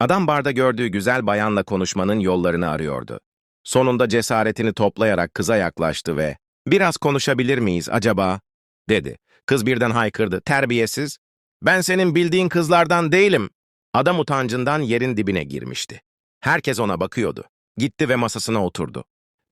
Adam barda gördüğü güzel bayanla konuşmanın yollarını arıyordu. Sonunda cesaretini toplayarak kıza yaklaştı ve ''Biraz konuşabilir miyiz acaba?'' dedi. Kız birden haykırdı. ''Terbiyesiz! Ben senin bildiğin kızlardan değilim!'' Adam utancından yerin dibine girmişti. Herkes ona bakıyordu. Gitti ve masasına oturdu.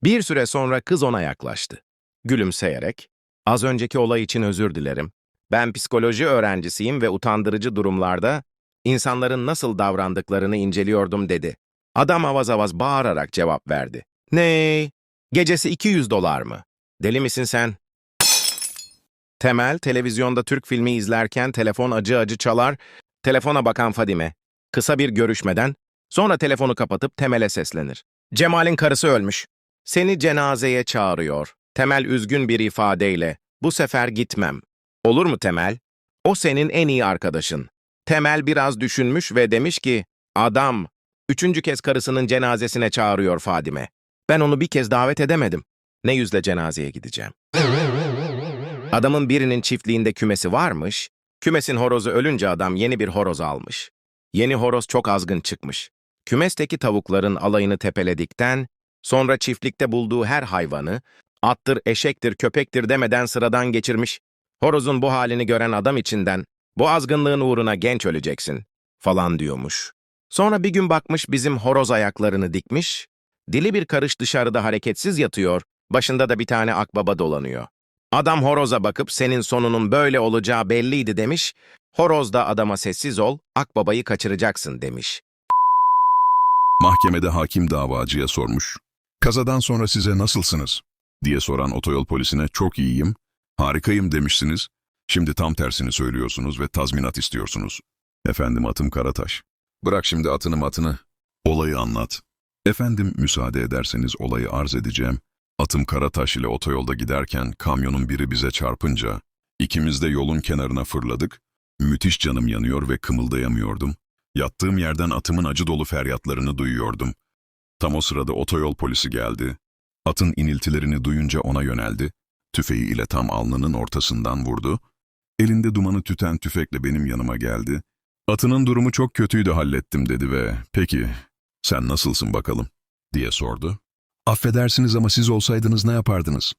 Bir süre sonra kız ona yaklaştı. Gülümseyerek, ''Az önceki olay için özür dilerim. Ben psikoloji öğrencisiyim ve utandırıcı durumlarda insanların nasıl davrandıklarını inceliyordum.'' dedi. Adam avaz avaz bağırarak cevap verdi. ''Ne? Gecesi 200 dolar mı? Deli misin sen?'' Temel, televizyonda Türk filmi izlerken telefon acı acı çalar, telefona bakan Fadime, kısa bir görüşmeden, sonra telefonu kapatıp Temel'e seslenir. Cemal'in karısı ölmüş. Seni cenazeye çağırıyor. Temel üzgün bir ifadeyle, bu sefer gitmem. Olur mu Temel? O senin en iyi arkadaşın. Temel biraz düşünmüş ve demiş ki, adam, üçüncü kez karısının cenazesine çağırıyor Fadime. Ben onu bir kez davet edemedim. Ne yüzle cenazeye gideceğim? Adamın birinin çiftliğinde kümesi varmış, kümesin horozu ölünce adam yeni bir horoz almış. Yeni horoz çok azgın çıkmış. Kümesteki tavukların alayını tepeledikten, sonra çiftlikte bulduğu her hayvanı, attır, eşektir, köpektir demeden sıradan geçirmiş. Horozun bu halini gören adam içinden, bu azgınlığın uğruna genç öleceksin, falan diyormuş. Sonra bir gün bakmış bizim horoz ayaklarını dikmiş, dili bir karış dışarıda hareketsiz yatıyor, başında da bir tane akbaba dolanıyor. Adam horoza bakıp senin sonunun böyle olacağı belliydi demiş, horoz da adama sessiz ol, akbabayı kaçıracaksın demiş. Mahkemede hakim davacıya sormuş. Kazadan sonra size nasılsınız? diye soran otoyol polisine çok iyiyim, harikayım demişsiniz. Şimdi tam tersini söylüyorsunuz ve tazminat istiyorsunuz. Efendim atım Karataş. Bırak şimdi atını matını. Olayı anlat. Efendim müsaade ederseniz olayı arz edeceğim. Atım Karataş ile otoyolda giderken kamyonun biri bize çarpınca ikimiz de yolun kenarına fırladık. Müthiş canım yanıyor ve kımıldayamıyordum. Yattığım yerden atımın acı dolu feryatlarını duyuyordum. Tam o sırada otoyol polisi geldi. Atın iniltilerini duyunca ona yöneldi. Tüfeği ile tam alnının ortasından vurdu. Elinde dumanı tüten tüfekle benim yanıma geldi. Atının durumu çok kötüydü hallettim dedi ve peki sen nasılsın bakalım diye sordu. Affedersiniz ama siz olsaydınız ne yapardınız